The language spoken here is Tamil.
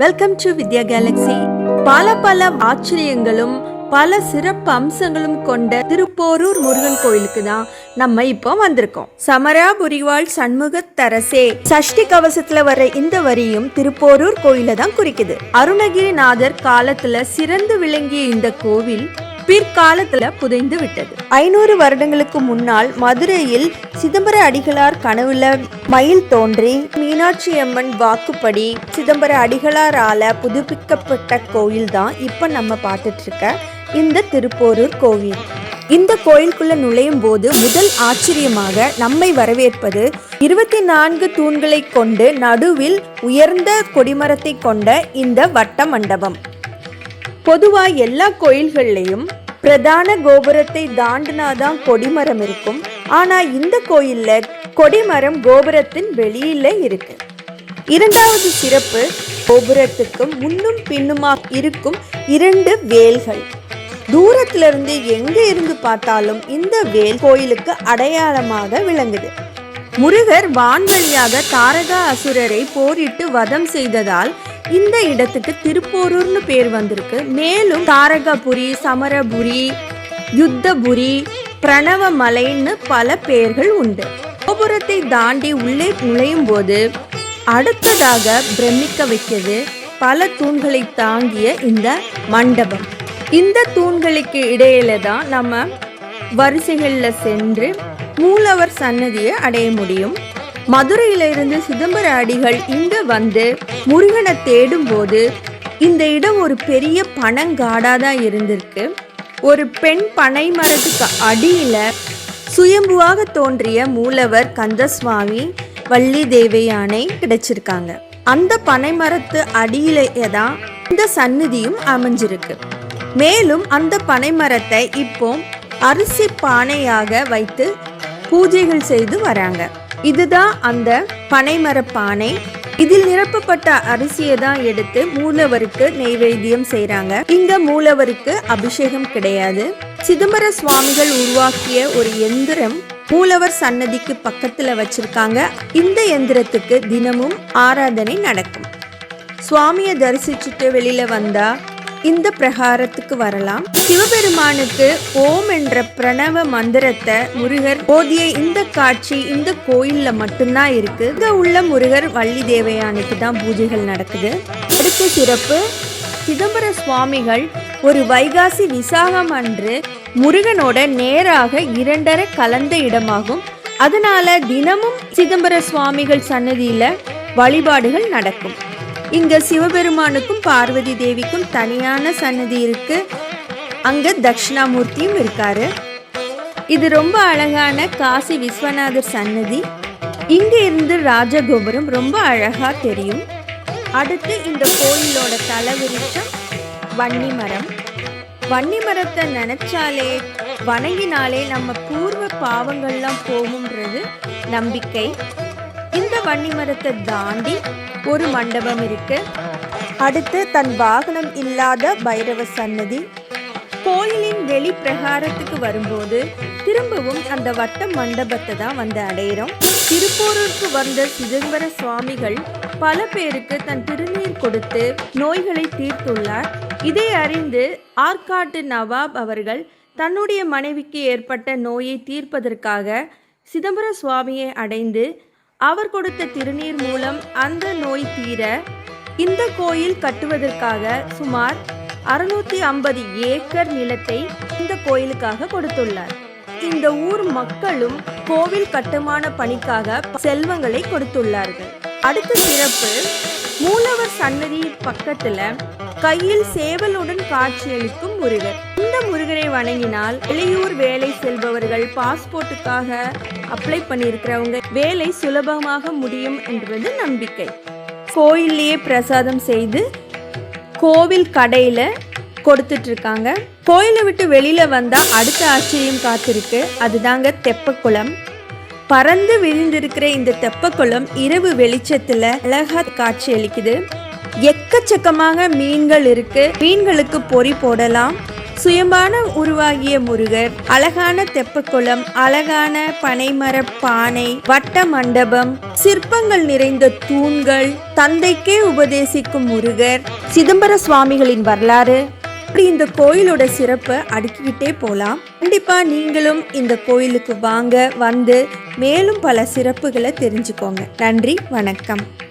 வெல்கம் டு வித்யா கேலக்ஸி பல பல ஆச்சரியங்களும் பல சிறப்பு அம்சங்களும் கொண்ட திருப்போரூர் முருகன் கோயிலுக்கு தான் நம்ம இப்போ வந்திருக்கோம். சமரா புரிவாள் சண்முகத்தரசே சஷ்டி கவசத்துல வர இந்த வரியும் திருப்போரூர் கோயில தான் குறிக்குது. அருணகிரிநாதர் காலத்துல சிறந்து விளங்கிய இந்த கோவில் பிற்காலத்துல புதைந்து விட்டது. ஐநூறு வருடங்களுக்கு முன்னால் மதுரையில் சிதம்பர அடிகளார் கனவுல மயில் தோன்றி மீனாட்சி அம்மன் வாக்குப்படி சிதம்பர அடிகளாரால புதுப்பிக்கப்பட்ட கோயில் தான் இப்ப நம்ம பார்த்துட்டு இருக்க இந்த திருப்போரூர் கோவில். இந்த கோயிலுக்குள்ள நுழையும் போது முதல் ஆச்சரியமாக நம்மை வரவேற்பது இருபத்தி நான்கு தூண்களை கொண்டு நடுவில் உயர்ந்த கொடிமரத்தை கொண்ட இந்த வட்ட மண்டபம். பொதுவா எல்லா கோயில்கள்லையும் பிரதான கோபுரத்தை தாண்டினாதான் கொடிமரம் இருக்கும். ஆனா இந்த கோயில்ல கொடிமரம் கோபுரத்தின் வெளியில இருக்கு. இரண்டாவது சிறப்பு கோபுரத்துக்கும் முன்னும் பின்னுமா இருக்கும் இரண்டு வேல்கள். தூரத்துல இருந்து எங்க இருந்து பார்த்தாலும் இந்த வேல் கோயிலுக்கு அடையாளமாக விளங்குது. முருகர் வான்வழியாக தாரகா அசுரரை போரிட்டு வதம் செய்ததால் இந்த இடத்துக்கு திருப்போரூர்னு பேர் வந்திருக்கு. மேலும் தாரகபுரி சமரபுரி யுத்தபுரி பிரணவமலைன்னு பல பெயர்கள் உண்டு. கோபுரத்தை தாண்டி உள்ளே நுழையும் போது அடுத்ததாக பிரமிக்க வைக்கிறது பல தூண்களை தாங்கிய இந்த மண்டபம். இந்த தூண்களுக்கு இடையில தான் நம்ம வரிசைகளில் சென்று மூலவர் சன்னதியை அடைய முடியும். மதுரையிலிருந்து சிதம்பர அடிகள் இங்க வந்து முருகனை தேடும் போது இந்த இடம் ஒரு பெரிய பனங்காடா தான் இருந்திருக்கு. ஒரு பெண் பனை மரத்துக்கு அடியில சுயம்புவாக தோன்றிய மூலவர் கந்தசுவாமி வள்ளி தேவையானை கிடைச்சிருக்காங்க. அந்த பனை மரத்து அடியிலேயே தான் இந்த சந்நிதியும் அமைஞ்சிருக்கு. மேலும் அந்த பனை மரத்தை இப்போ அரிசி பானையாக வைத்து பூஜைகள் செய்து வராங்க. இதுதான் அந்த பனைமர பானை. இதில் நிரப்பப்பட்ட அரிசியை தான் எடுத்து மூலவருக்கு நெய்வேத்தியம் செய்கிறாங்க இங்க மூலவருக்கு அபிஷேகம் கிடையாது. சிதம்பர சுவாமிகள் உருவாக்கிய ஒரு எந்திரம் மூலவர் சன்னதிக்கு பக்கத்துல வச்சிருக்காங்க. இந்த எந்திரத்துக்கு தினமும் ஆராதனை நடக்கும். சுவாமியை தரிசிச்சுட்டு வெளியில வந்தா இந்த பிரகாரத்துக்கு வரலாம். சிவபெருமானுக்கு ஓம் என்ற பிரணவ மந்திரத்தை முருகர் போதிய இந்த காட்சி இந்த கோயில்ல மட்டும்தான் இருக்கு. இங்க உள்ள முருகர் வள்ளி தேவையானுக்கு தான் பூஜைகள் நடக்குது. அடுத்த சிறப்பு சிதம்பர சுவாமிகள் ஒரு வைகாசி விசாகம் அன்று முருகனோட நேராக இரண்டரை கலந்த இடமாகும். அதனால தினமும் சிதம்பர சுவாமிகள் சன்னதியில வழிபாடுகள் நடக்கும். இங்க சிவபெருமானுக்கும் பார்வதி தேவிக்கும் தனியான சன்னதி இருக்கு. அங்க தட்சிணாமூர்த்தியும் இருக்காரு. இது ரொம்ப அழகான காசி விஸ்வநாதர் சன்னதி. இங்க இருந்து ராஜகோபுரம் ரொம்ப அழகா தெரியும். அடுத்து இந்த கோயிலோட தலைவிருச்சம் வன்னி மரம் வன்னி மரத்தை நினைச்சாலே வணங்கினாலே நம்ம பூர்வ பாவங்கள்லாம் போகும்ன்றது நம்பிக்கை. வன்னி மரத்தை தாண்டி ஒரு மண்டபம் இருக்கு. அடுத்து தன் வாகனம் இல்லாத பைரவ சன்னதி. கோயிலின் வெளி பிரகாரத்துக்கு வரும்போது திரும்பவும் அந்த வட்ட மண்டபத்தை தான் வந்து அடையிறோம். திருப்போரூருக்கு வந்த சிதம்பர சுவாமிகள் பல பேருக்கு தன் திருநீர் கொடுத்து நோய்களை தீர்த்துள்ளார். இதை அறிந்து ஆற்காட்டு நவாப் அவர்கள் தன்னுடைய மனைவிக்கு ஏற்பட்ட நோயை தீர்ப்பதற்காக சிதம்பர சுவாமியை அடைந்து அவர் கொடுத்த திருநீர் மூலம் அந்த நோய் தீர இந்த கோயில் கட்டுவதற்காக சுமார் அறுநூத்தி ஐம்பது ஏக்கர் நிலத்தை இந்த கோயிலுக்காக கொடுத்துள்ளார். இந்த ஊர் மக்களும் கோவில் கட்டுமான பணிக்காக செல்வங்களை கொடுத்துள்ளார்கள். அடுத்த சிறப்பு மூலவர் சன்னதி பக்கத்துல கையில் சேவலுடன் காட்சியளிக்கும் முருகர். இந்த முருகரை வணங்கினால் இளையூர் வேலை செல்பவர்கள் பாஸ்போர்ட்டுக்காக அப்ளை பண்ணியிருக்கிறவங்க வேலை சுலபமாக முடியும் என்பது நம்பிக்கை. கோயில்லையே பிரசாதம் செய்து கோவில் கடையில் கொடுத்துட்ருக்காங்க. கோயிலை விட்டு வெளியில் வந்தால் அடுத்த ஆச்சரியம் காத்திருக்கு. அதுதாங்க தெப்பக்குளம். பறந்து விழுந்திருக்கிற இந்த தெப்பக்குளம் இரவு வெளிச்சத்தில் அழகா காட்சி அளிக்குது. எக்கச்சக்கமாக மீன்கள் இருக்கு. மீன்களுக்கு பொறி போடலாம். சுயம்பான உருவாகிய முருகர். அழகான தெப்பக்குளம் அழகான பனைமர பானை வட்ட மண்டபம் சிற்பங்கள் நிறைந்த தூண்கள் தந்தைக்கே உபதேசிக்கும் முருகர். சிதம்பர சுவாமிகளின் வரலாறு. இப்படி இந்த கோயிலோட சிறப்பை அடுக்கிக்கிட்டே போகலாம் கண்டிப்பாக நீங்களும் இந்த கோயிலுக்கு வாங்க வந்து மேலும் பல சிறப்புகளை தெரிஞ்சுக்கோங்க. நன்றி வணக்கம்.